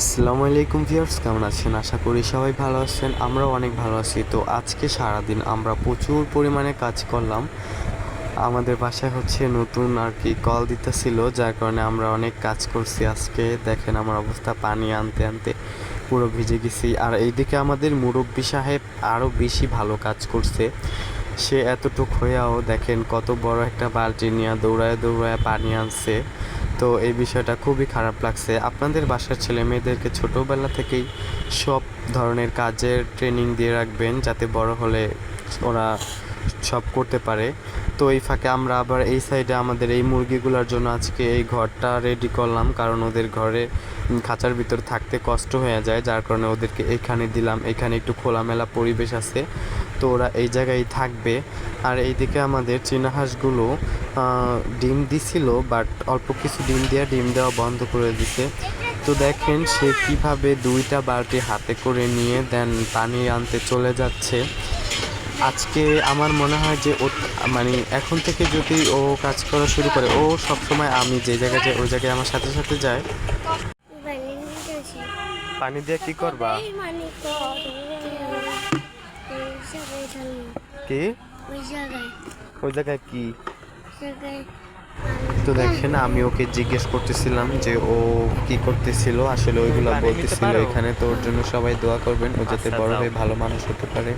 আসসালামু আলাইকুম ভিউয়ার্স, কেমন আছেন? আশা করি সবাই ভালো আছেন, আমরাও অনেক ভালো আছি। তো আজকে সারাদিন আমরা প্রচুর পরিমাণে কাজ করলাম। আমাদের বাসায় হচ্ছে নতুন আর কি কল দিতেছিল, যার কারণে আমরা অনেক কাজ করছি আজকে। দেখেন আমার অবস্থা, পানি আনতে আনতে পুরো ভিজে গেছি। আর এইদিকে আমাদের মুরব্বী সাহেব আরও বেশি ভালো কাজ করছে। সে এতটুক হয়েও দেখেন কত বড় একটা বালতি নিয়ে দৌড়ায় দৌড়ায় পানি আনছে। তো এই বিষয়টা খুবই খারাপ লাগছে। আপনাদের বাসার ছেলে মেয়েদেরকে ছোটোবেলা থেকেই সব ধরনের কাজের ট্রেনিং দিয়ে রাখবেন যাতে বড় হলে ওরা সব করতে পারে। তো এই ফাঁকে আমরা আবার এই সাইডে আমাদের এই মুরগিগুলোর জন্য আজকে এই ঘরটা রেডি করলাম। কারণ ওদের ঘরে খাঁচার ভিতর থাকতে কষ্ট হয়ে যায়। যার কারণে ওদেরকে এখানে দিলাম। এখানে একটু খোলামেলা পরিবেশ আছে। তো ওরা এই জায়গায় থাকবে। আর এইদিকে আমাদের চীনা হাঁসগুলো ডিম দিছিল বাট অল্প কিছু ডিম দেওয়া ডিম দেওয়া বন্ধ করে দিছে। তো দেখেন সে কীভাবে দুইটা বালতি হাতে করে নিয়ে দেন পানি আনতে চলে যাচ্ছে। আজকে আমার মনে হয় যে ও মানে এখন থেকে যদি ও কাজ করা শুরু করে ও সব সময় আমি যে জায়গায় যাই ওই জায়গায় আমার সাথে সাথে যায়। পানি দিয়ে কি করবা? কি? ওই জায়গায় ওই জায়গায় কি? তো দেখেন আমি ওকে জিজ্ঞেস করতেছিলাম যে ও কি করতেছিল আসলে ওইগুলো বলতেছিল এখানে তো ওর জন্য সবাই দোয়া করবেন ও যাতে বড় হয়ে ভালো মানুষ হতে পারে।